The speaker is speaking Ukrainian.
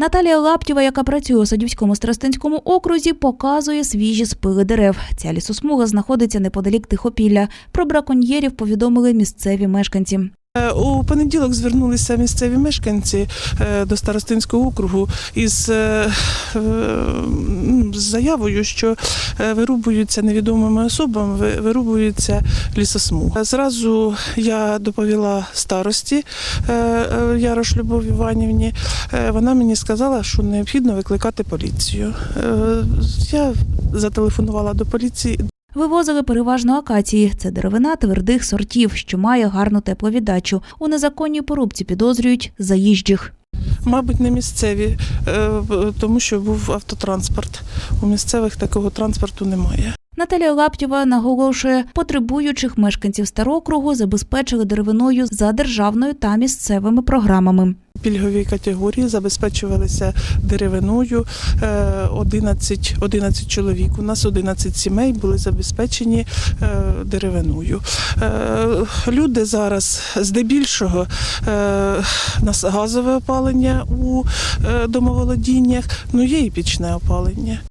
Наталія Лаптєва, яка працює у Садівському Страстинському окрузі, показує свіжі спили дерев. Ця лісосмуга знаходиться неподалік Тихопілля. Про браконьєрів повідомили місцеві мешканці. Е, У понеділок звернулися місцеві мешканці е, до Старостинського округу із е, заявою, що вирубуються невідомими особами, ви- вирубуються лісосмуг. Зразу я доповіла старості Ярош Любов Іванівні. Вона мені сказала, що необхідно викликати поліцію. Я зателефонувала до поліції, Вивозили переважно акації. Це деревина твердих сортів, що має гарну тепловіддачу. У незаконній порубці підозрюють заїжджих. Мабуть, не місцеві, е, тому що був автотранспорт. У місцевих такого транспорту немає. Наталія Лаптєва наголошує, потребуючих мешканців старокругу забезпечили деревиною за державною та місцевими програмами. Пільгові категорії забезпечувалися деревиною е, 11, 11 чоловік. У нас 11 сімей були забезпечені е, деревиною. Е, Люди зараз здебільшого нас газове опалення у домоволодіннях, ну є і пічне опалення.